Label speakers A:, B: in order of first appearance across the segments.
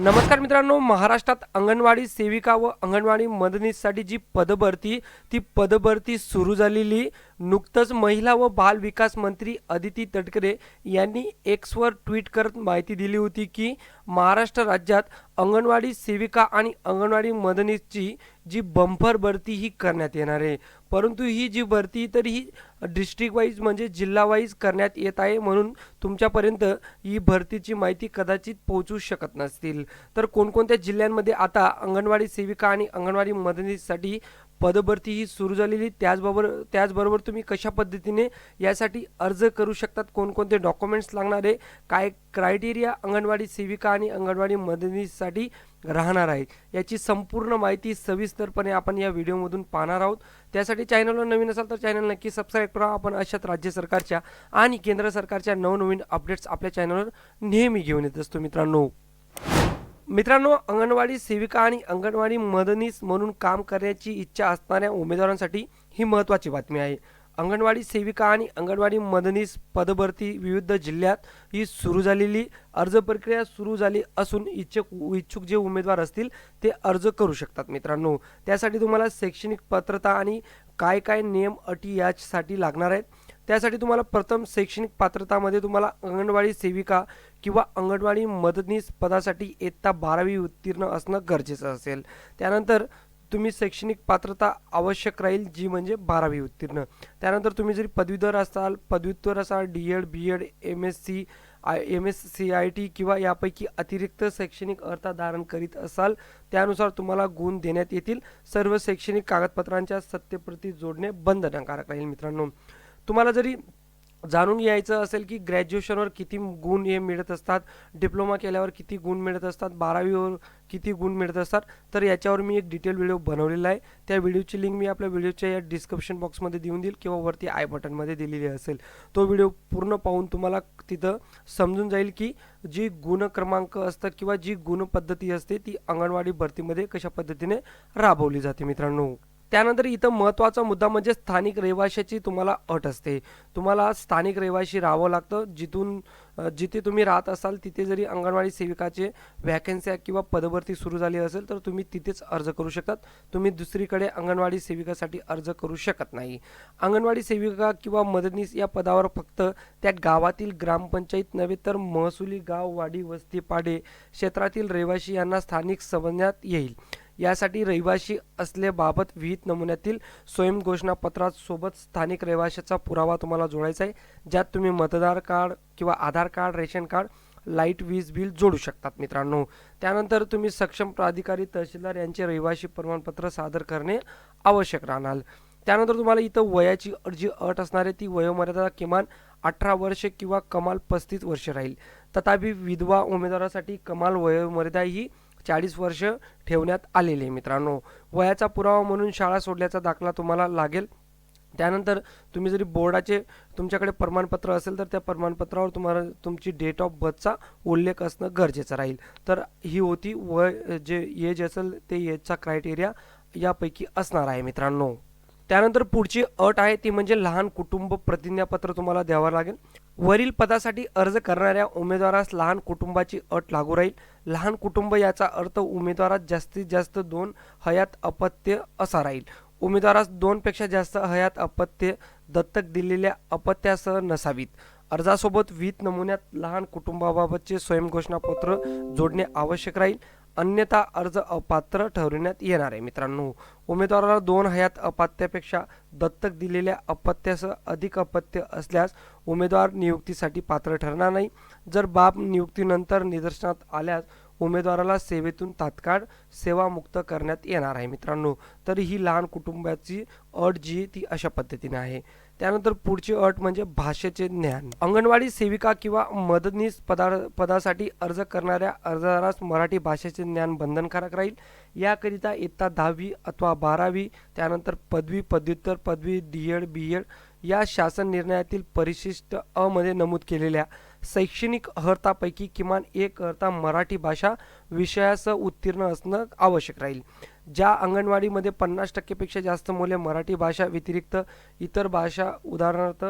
A: नमस्कार मित्रांनो महाराष्ट्रात अंगणवाडी सेविका व अंगणवाडी मदनीसाठी जी पदभरती ती पदभरती सुरू झालेली नुकतंच महिला व बाल विकास मंत्री अदिती तटकरे यांनी एक्सवर ट्विट करत माहिती दिली होती की महाराष्ट्र राज्यात अंगणवाडी सेविका आणि अंगणवाडी मदनीची जी बंपर भरती ही करण्यात येणार आहे. परंतु ही जी भरती तर ही डिस्ट्रिक्ट वाईज म्हणजे जिल्हा वाईज करण्यात येत आहे म्हणून तुमच्यापर्यंत ही भरतीची माहिती कदाचित पोहोचू शकत नसतील. तर कोणकोणत्या जिल्ह्यांमध्ये आता अंगणवाडी सेविका आणि अंगणवाडी मदतीसाठी पदभरती ही सुरू झालेली त्याचबरोबर त्याचबरोबर तुम्ही कशा पद्धतीने यासाठी अर्ज करू शकतात? कोणकोणते डॉक्युमेंट्स लागणार आहे? काय क्रायटेरिया अंगणवाडी सेविका आणि अंगणवाडी मदतीसाठी राहणार आहे. याची संपूर्ण माहिती सविस्तरपणे आपण या व्हिडिओमधून पाहणार आहोत. त्यासाठी चॅनलवर नवीन असाल तर चॅनल नक्की सबस्क्राईब करा. आपण अशाच राज्य सरकारच्या आणि केंद्र सरकारच्या नवनवीन अपडेट्स आपल्या चॅनलवर नेहमी घेऊन येत असतो मित्रांनो. मित्रांनो अंगणवाडी सेविका आणि अंगणवाडी मदनीस म्हणून काम करण्याची इच्छा असणाऱ्या उमेदवारांसाठी ही महत्त्वाची बातमी आहे. अंगणवाडी सेविका आणि अंगणवाडी मदनीस पदभरती विविध जिल्ह्यात ही सुरू झालेली अर्ज प्रक्रिया सुरू झाली असून इच्छुक इच्छुक जे उमेदवार असतील ते अर्ज करू शकतात मित्रांनो. त्यासाठी तुम्हाला शैक्षणिक पात्रता आणि काय काय नियम अटी यासाठी लागणार आहेत. त्यासाठी तुम्हाला प्रथम शैक्षणिक पात्रतामध्ये तुम्हाला अंगणवाडी सेविका किंवा अंगणवाडी मदतनीस पदासाठी इयत्ता बारावी उत्तीर्ण असणं गरजेचं असेल. त्यानंतर तुम्ही शैक्षणिक पात्रता आवश्यक राहील जी म्हणजे बारावी उत्तीर्ण. त्यानंतर तुम्ही जरी पदवीधर असाल पदव्युत्तर असाल D Ed B Ed M S C I M S C I T किंवा यापैकी अतिरिक्त शैक्षणिक अर्था धारण करीत असाल त्यानुसार तुम्हाला गुण देण्यात येतील. सर्व शैक्षणिक कागदपत्रांच्या सत्यप्रती जोडणे बंधनकारक राहील मित्रांनो. तुम्हाला जरी जाणून घ्यायचं असेल की ग्रॅज्युएशनवर किती गुण हे मिळत असतात डिप्लोमा केल्यावर किती गुण मिळत असतात बारावीवर किती गुण मिळत असतात तर याच्यावर मी एक डिटेल व्हिडिओ बनवलेला आहे. त्या व्हिडिओची लिंक मी आपल्या व्हिडिओच्या या डिस्क्रिप्शन बॉक्समध्ये देऊन देईल किंवा वरती आय बटनमध्ये दिलेली असेल. तो व्हिडिओ पूर्ण पाहून तुम्हाला तिथं समजून जाईल की जी गुण क्रमांक असतात किंवा जी गुण पद्धती असते ती अंगणवाडी भरतीमध्ये कशा पद्धतीने राबवली जाते मित्रांनो. त्यानंतर इथं महत्त्वाचा मुद्दा म्हणजे स्थानिक रहिवाशाची तुम्हाला अट असते. तुम्हाला स्थानिक रहिवाशी राहावं लागतं. जिथून जिथे तुम्ही राहत असाल तिथे जरी अंगणवाडी सेविकाचे व्हॅकन्सी किंवा पदभरती सुरू झाली असेल तर तुम्ही तिथेच अर्ज करू शकतात. तुम्ही दुसरीकडे अंगणवाडी सेविकासाठी अर्ज करू शकत नाही. अंगणवाडी सेविका किंवा मदतनीस या पदावर फक्त त्या गावातील ग्रामपंचायत नव्हे तर महसुली गाव वाडी वस्ती पाडे क्षेत्रातील रहिवाशी यांना स्थानिक समजण्यात येईल. यासाठी रहिवाशी असल्याबाबत विहित नमुन्यातील स्वयंघोषणापत्रात सोबत स्थानिक रहिवाशाचा पुरावा तुम्हाला जोडायचा आहे ज्यात तुम्ही मतदार कार्ड किंवा Aadhaar card ration card light वीज बिल जोडू शकतात मित्रांनो. त्यानंतर तुम्ही सक्षम प्राधिकारी तहसीलदार यांचे रहिवाशी प्रमाणपत्र सादर करणे आवश्यक राहणार. त्यानंतर तुम्हाला इथं वयाची जी अट असणारी ती वयोमर्यादा किमान अठरा वर्ष किंवा कमाल पस्तीस वर्ष राहील. तथापि विधवा उमेदवारासाठी कमाल वयोमर्यादा ही चाळीस वर्ष ठेवण्यात आलेले आहे मित्रांनो. वयाचा पुरावा म्हणून शाळा सोडल्याचा दाखला तुम्हाला लागेल. त्यानंतर तुम्ही जरी बोर्डाचे तुमच्याकडे प्रमाणपत्र असेल तर त्या प्रमाणपत्रावर तुम्हाला तुमची डेट ऑफ बर्थचा उल्लेख असणं गरजेचं राहील. तर ही होती वय जे एज असेल ते एजचा क्रायटेरिया यापैकी असणार आहे मित्रांनो. त्यानंतर पुढची अट आहे ती म्हणजे लहान कुटुंब प्रतिज्ञापत्र तुम्हाला द्यावं लागेल. वरील पदासाठी अर्ज करणाऱ्या उमेदवारास लहान कुटुंबाची अट लागू राहील. लहान कुटुंब याचा अर्थ उमेदवारात जास्तीत जास्त दोन हयात अपत्य असा राहील. उमेदवारास दोनपेक्षा जास्त हयात अपत्य दत्तक दिलेल्या अपत्यासह नसावीत. अर्जासोबत विहित नमुन्यात लहान कुटुंबाबाबतचे स्वयंघोषणापत्र जोडणे आवश्यक राहील. अन्यथा अर्ज अपात्र ठरविण्यात येणार आहे. मित्रांनो उमेदवाराला दोन हयात अपत्यापेक्षा दत्तक दिलेल्या अपत्यासह अधिक अपत्य असल्यास उमेदवार नियुक्तीसाठी पात्र ठरणार नाही. जर बाब नियुक्तीनंतर निदर्शनात आल्यास उमेदवाराला सेवेतून तात्काळ सेवामुक्त करण्यात येणार आहे. मित्रांनो तर ही लहान कुटुंबाची अट जी आहे ती अशा पद्धतीने आहे. त्यानंतर पुढची अट म्हणजे भाषेचे ज्ञान. अंगणवाडी सेविका किंवा मदतनीस पदा पदासाठी अर्ज करणाऱ्या अर्जदारास मराठी भाषेचे ज्ञान बंधनकारक राहील. याकरिता इयत्ता दहावी अथवा बारावी त्यानंतर पदवी पदव्युत्तर पदवी डी एड बी एड या शासन निर्णयातील परिशिष्ट अ मध्ये नमूद केलेल्या शैक्षणिक अर्हतापैकी किमान एक अर्हता मराठी भाषा विषयासह उत्तीर्ण असणं आवश्यक राहील. ज्या अंगणवाडीमध्ये पन्नास टक्केपेक्षा जास्त मुले मराठी भाषा व्यतिरिक्त इतर भाषा उदाहरणार्थ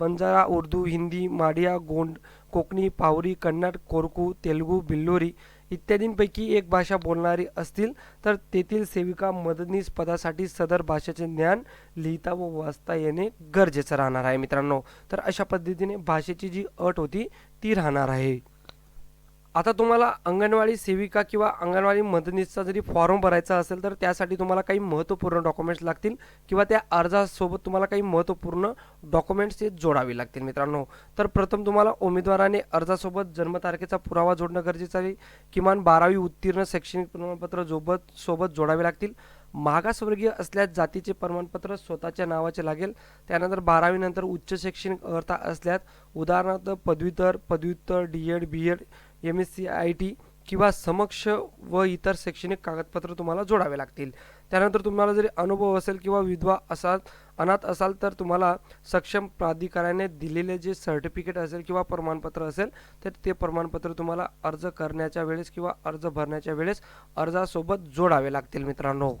A: बंजारा उर्दू हिंदी माडिया गोंड कोकणी पावरी कन्नड कोरकू तेलुगू बिल्लोरी इत्यादींपैकी एक भाषा बोलणारी असतील तर तेथील सेविका मदतनीस पदासाठी सदर भाषेचे ज्ञान लिहिता व वाचता येणे गरजेचं राहणार आहे मित्रांनो. तर अशा पद्धतीने भाषेची जी अट होती ती राहणार आहे. आता तुम्हाला अंगणवाडी सेविका किंवा अंगणवाडी मदतनीसचा जरी फॉर्म भरायचा असेल तर त्यासाठी तुम्हाला काही महत्त्वपूर्ण डॉक्युमेंट्स लागतील किंवा त्या अर्जासोबत तुम्हाला काही महत्त्वपूर्ण डॉक्युमेंट्स हे जोडावे लागतील मित्रांनो. तर प्रथम तुम्हाला उमेदवाराने अर्जासोबत जन्मतारखेचा पुरावा जोडणं गरजेचं आहे. किमान बारावी उत्तीर्ण शैक्षणिक प्रमाणपत्र जोबत सोबत जोडावे लागतील. मागासवर्गीय असल्यास जातीचे प्रमाणपत्र स्वतःच्या नावाचे लागेल. त्यानंतर बारावीनंतर उच्च शैक्षणिक अर्हता असल्यास उदाहरणार्थ पदवीधर पदव्युत्तर D Ed B Ed M S C I T किंवा समक्ष व इतर शैक्षणिक कागदपत्र तुम्हाला जोडावे लागतील. त्यानंतर तुम्हाला जरी अनुभव असेल किंवा विधवा असाल अनाथ असाल तर तुम्हाला सक्षम प्राधिकाऱ्याने दिलेले जे सर्टिफिकेट असेल किंवा प्रमाणपत्र असेल तर ते प्रमाणपत्र तुम्हाला अर्ज करण्याच्या वेळेस किंवा अर्ज भरण्याच्या वेळेस अर्जासोबत जोडावे लागतील मित्रांनो.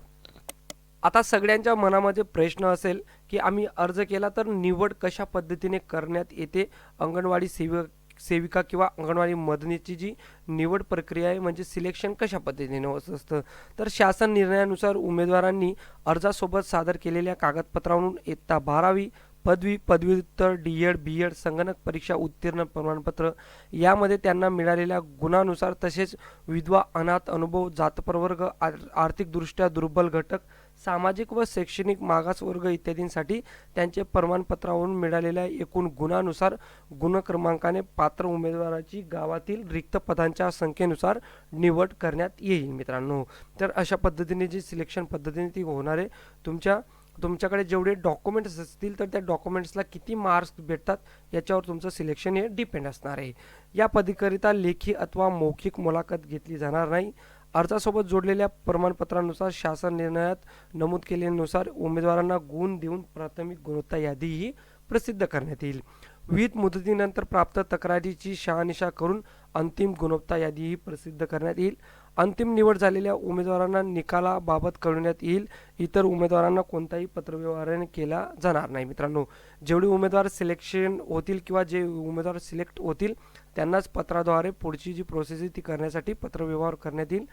A: आता सगळ्यांच्या मनामध्ये प्रश्न असेल की आम्ही अर्ज केला तर निवड कशा पद्धतीने करण्यात येते? अंगणवाडी सेवक सेविका किंवा अंगणवाडी मदनीची जी निवड प्रक्रिया आहे म्हणजे सिलेक्शन कशा पद्धतीने होत असतं? तर शासन निर्णयानुसार उमेदवारांनी अर्जासोबत सादर केलेल्या कागदपत्रावरून इयत्ता बारावी पदवी पदव्युत्तर डी एड बी एड संगणक परीक्षा उत्तीर्ण प्रमाणपत्र यामध्ये त्यांना मिळालेल्या गुणानुसार तसेच विधवा अनाथ अनुभव जातप्रवर्ग आर्थिकदृष्ट्या दुर्बल घटक सामाजिक व शैक्षणिक मागासवर्ग इत्यादींसाठी त्यांचे प्रमाणपत्रावरून मिळालेल्या एकूण गुणानुसार गुणक्रमांकाने पात्र उमेदवाराची गावातील रिक्त पदांच्या संख्येनुसार निवड करण्यात येईल मित्रांनो. तर अशा पद्धतीने जी सिलेक्शन पद्धतीने ती होणार आहे तुमच्या तुमच्याकडे जेवढे डॉक्युमेंट्स असतील तर त्या डॉक्युमेंट्सला किती मार्क्स भेटतात याच्यावर तुमचं सिलेक्शन हे डिपेंड असणार आहे. या पदीकरिता लेखी अथवा मौखिक मुलाखत घेतली जाणार नाही. अर्जासोबत जोडलेल्या प्रमाणपत्रानुसार शासन निर्णयात नमूद केल्यानुसार उमेदवारांना गुण देऊन प्राथमिक गुणवत्ता यादीही प्रसिद्ध करण्यात येईल. विविध मुदतीनंतर प्राप्त तक्रारीची शहानिशा करून अंतिम गुणवत्ता यादीही प्रसिद्ध करण्यात येईल. अंतिम निवड झालेल्या उमेदवारांना निकालाबाबत कळवण्यात येईल. इतर उमेदवारांना कोणताही पत्रव्यवहाराने केला जाणार नाही. मित्रांनो जेवढे उमेदवार सिलेक्शन होतील किंवा जे उमेदवार सिलेक्ट होतील त्यांनाच पत्राद्वारे पुढची जी प्रोसेस आहे ती करण्यासाठी पत्रव्यवहार करण्यात येईल.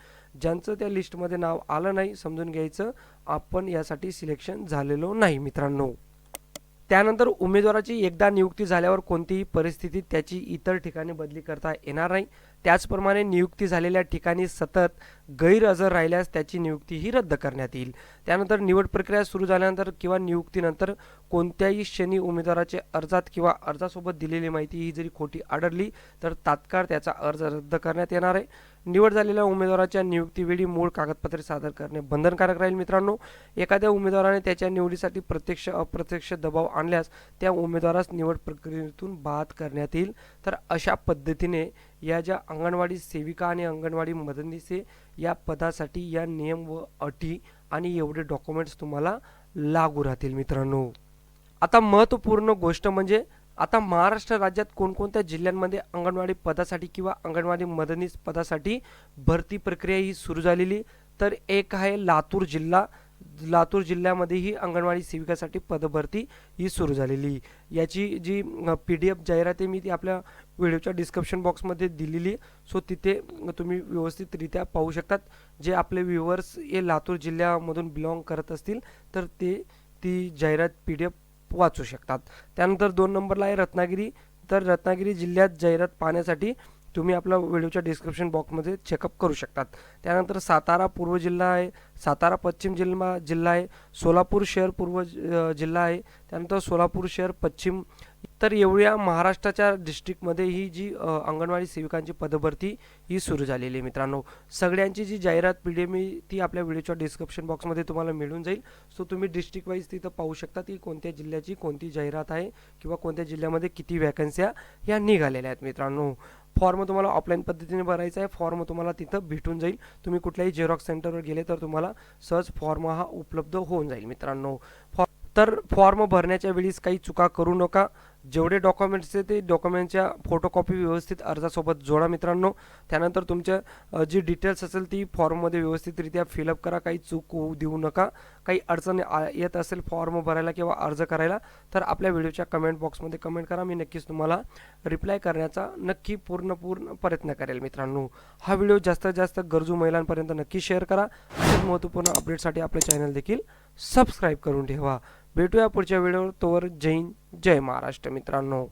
A: ज्यांचं त्या लिस्टमध्ये नाव आलं नाही समजून घ्यायचं आपण यासाठी सिलेक्शन झालेलो नाही मित्रांनो. त्यानंतर उमेदवाराची एकदा नियुक्ती झाल्यावर कोणतीही परिस्थितीत त्याची इतर ठिकाणी बदली करता येणार नाही. त्याचप्रमाणे नियुक्ती झालेल्या ठिकाणी सतत गैरहजर राहिल्यास त्याची नियुक्तीही रद्द करण्यात येईल. त्यानंतर निवड प्रक्रिया सुरू झाल्यानंतर किंवा नियुक्तीनंतर कोणत्याही क्षणी उमेदवाराचे अर्जात किंवा अर्जासोबत दिलेली माहिती ही जरी खोटी आढळली तर तात्काळ त्याचा अर्ज रद्द करण्यात येणार आहे. निवड झालेल्या उमेदवाराच्या नियुक्तीवेळी मूळ कागदपत्रे सादर करणे बंधनकारक राहील मित्रांनो. एखाद्या उमेदवाराने त्याच्या निवडीसाठी प्रत्यक्ष अप्रत्यक्ष दबाव आणल्यास त्या उमेदवारास निवड प्रक्रियेतून बाद करण्यात येईल. तर अशा पद्धतीने या ज्या अंगणवाडी सेविका आणि अंगणवाडी मदतनीसे या पदासाठी या नियम व अटी आणि एवढे डॉक्युमेंट्स तुम्हाला लागू राहतील मित्रांनो. आता महत्त्वपूर्ण गोष्ट म्हणजे आता महाराष्ट्र राज्यात कोणकोणत्या जिल्ह्यांमध्ये अंगणवाडी पदासाठी किंवा अंगणवाडी मदनीस पदासाठी भरती प्रक्रिया ही सुरू झालेली? तर एक आहे लातूर जिल्हा लातूर जिल्ह्यामध्येही अंगणवाडी सेविकासाठी पदभरती ही सुरू झालेली. याची जी पी डी एफ जाहिरात आहे मी ती आपल्या व्हिडिओच्या डिस्क्रिप्शन बॉक्समध्ये दिलेली सो तिथे तुम्ही व्यवस्थितरित्या पाहू शकतात. जे आपले व्ह्युअर्स हे लातूर जिल्ह्यामधून बिलॉंग करत असतील तर ते ती जाहिरात पी डी एफ वाचू शकतात. त्यानंतर दोन नंबरला आहे रत्नागिरी. तर रत्नागिरी जिल्ह्यात जाहिरात पाहण्यासाठी तुम्ही आपल्या व्हिडिओच्या डिस्क्रिप्शन बॉक्समध्ये चेकअप करू शकतात. त्यानंतर सातारा पूर्व जिल्हा आहे सातारा पश्चिम जिल्हा जिल्हा आहे सोलापूर शहर पूर्व जिल्हा आहे त्यानंतर सोलापूर शहर पश्चिम तर एवढ्या महाराष्ट्राच्या डिस्ट्रिक्टमध्ये ही जी अंगणवाडी सेविकांची पदभरती ही सुरू झालेली आहे मित्रांनो. सगळ्यांची जी जाहिरात पी डी एम ती आपल्या व्हिडिओच्या डिस्क्रिप्शन बॉक्समध्ये तुम्हाला मिळून जाईल. सो तुम्ही डिस्ट्रिक्ट वाईज तिथं पाहू शकता की कोणत्या जिल्ह्याची कोणती जाहिरात आहे किंवा कोणत्या जिल्ह्यामध्ये किती वॅकन्स्या ह्या निघालेल्या आहेत मित्रांनो. फॉर्म तुम्हाला ऑफलाईन पद्धतीने भरायचा आहे. फॉर्म तुम्हाला तिथं भेटून जाईल. तुम्ही कुठल्याही झेरॉक्स सेंटरवर गेले तर तुम्हाला सहज फॉर्म हा उपलब्ध होऊन जाईल मित्रांनो. फॉ तर फॉर्म भरण्याच्या वेळीस काही चुका करू नका. जेवढे डॉक्युमेंट्स आहे ते डॉक्युमेंटच्या फोटोकॉपी व्यवस्थित अर्जासोबत जोडा मित्रांनो. त्यानंतर तुमच्या जी डिटेल्स असेल ती फॉर्ममध्ये व्यवस्थितरित्या फिलअप करा. काही चूक होऊ देऊ नका. काही अडचण आ- येत असेल फॉर्म भरायला किंवा अर्ज करायला तर आपल्या व्हिडिओच्या कमेंट बॉक्समध्ये कमेंट करा. मी नक्कीच तुम्हाला रिप्लाय करण्याचा नक्की पूर्ण पूर्ण प्रयत्न करेल मित्रांनो. हा व्हिडिओ जास्तीत जास्त गरजू महिलांपर्यंत नक्की शेअर करा. असेच महत्त्वपूर्ण अपडेटसाठी आपले चॅनल देखील सबस्क्राईब करून ठेवा. भेटूया पुढच्या व्हिडिओवर. तोवर जय हिंद जय महाराष्ट्र मित्रांनो.